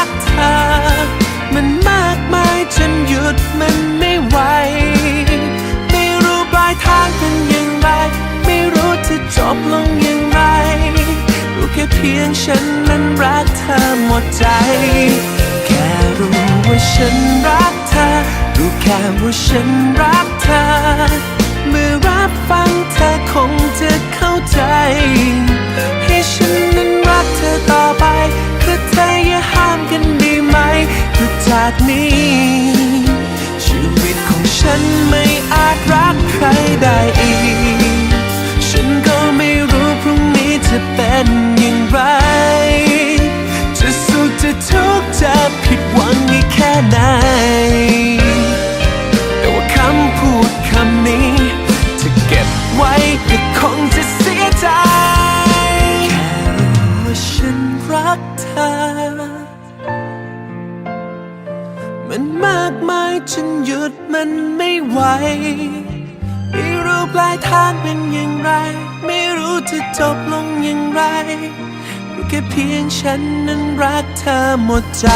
ก ฉันนั้นรักเธอหมดใจ แค่รู้ว่าฉันรักเธอ รู้แค่ว่าฉันรักเธอ เมื่อรับฟังเธอคงจะเข้าใจ ให้ฉันนั้นรักเธอต่อไปคือเธออย่าห้ามกันด้ไหมคือจากนี้ ชีวิตของฉันไม่อาจรักใครได้ จะทุกข์จะผิดหวังอีกแค่ไหน แต่ว่าคำพูดคำนี้ จะเก็บไว้ก็คงจะเสียใจ แค่รู้ว่าฉันรักเธอ มันมากมายจนหยุดมันไม่ไหว ไม่รู้ปลายทางเป็นอย่างไร ไม่รู้จะจบลงอย่างไร แค่เพียงฉันนั้นรักเธอหมดใจ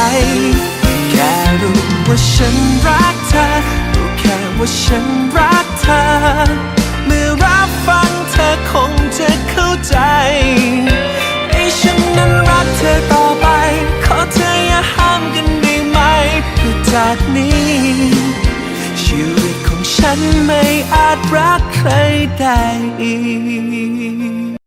แค่รู้ว่าฉันรักเธอรู้แค่ว่าฉันรักเธอ เมื่อรับฟังเธอคงจะเข้าใจให้ฉันนั้นรักเธอต่อไป ขอเธออย่าห้ามกันได้ไหมคือจากนี้ ชีวิตของฉันไม่อาจรักใครได้อีก